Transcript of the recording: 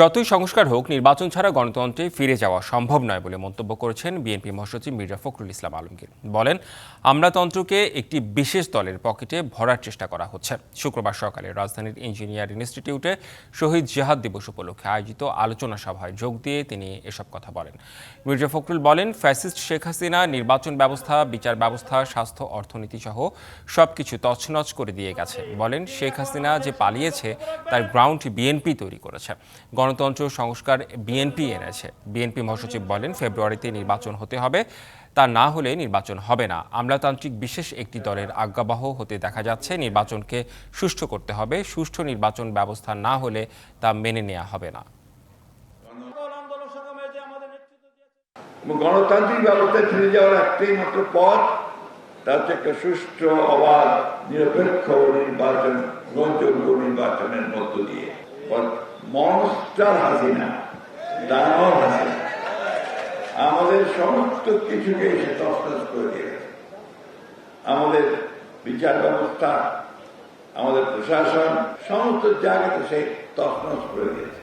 যতই সংস্কার হোক, নির্বাচন ছাড়া গণতন্ত্রে ফিরে যাওয়া সম্ভব নয় বলে মন্তব্য করেছেন বিএনপি মহাসচিব মির্জা ফখরুল ইসলাম আলমগীর। বলেন, আমলাতন্ত্রকে একটি বিশেষ দলের পকেটে ভরার চেষ্টা করা হচ্ছে। শুক্রবার সকালে রাজধানীর ইঞ্জিনিয়ার ইনস্টিটিউটে শহীদ জিহাদ দিবস উপলক্ষে আয়োজিত আলোচনা সভায় যোগ দিয়ে তিনি এসব কথা বলেন। মির্জা ফখরুল বলেন, ফ্যাসিস্ট শেখ হাসিনা, নির্বাচন ব্যবস্থা, বিচার ব্যবস্থা, স্বাস্থ্য, অর্থনীতি সহ সবকিছু তছনছ করে দিয়ে গেছে। বলেন, শেখ হাসিনা যে পালিয়েছে, তার গ্রাউন্ড বিএনপি তৈরি করেছে। গণতন্ত্র সংস্কার বিএনপি এনেছে বিএনপি মহাসচিব বলেন, ফেব্রুয়ারিতে নির্বাচন হতে হবে। তা না হলে নির্বাচন হবে না। আমলাতান্ত্রিক বিশেষ একটি দলের আজ্ঞাবহ হতে দেখা যাচ্ছে। নির্বাচনকে সুষ্ঠু করতে হবে। সুষ্ঠু নির্বাচন ব্যবস্থা না হলে তা মেনে নেওয়া হবে না। গণতান্ত্রিক ব্যবস্থায় ফিরে যাওয়ার একটাই মাত্র পথ, তা হচ্ছে একটা সুষ্ঠু, অবাধ, নিরপেক্ষ নির্বাচন, গ্রহণযোগ্য নির্বাচনের মধ্য দিয়ে। মনস্টার হাসিনা, দানব হাসিনা। আমাদের সমস্ত কিছুকে সে তস্তাস করে দিয়েছে আমাদের বিচার ব্যবস্থা, আমাদের প্রশাসন, সমস্ত জায়গাতে সে তসনস করে দিয়েছে।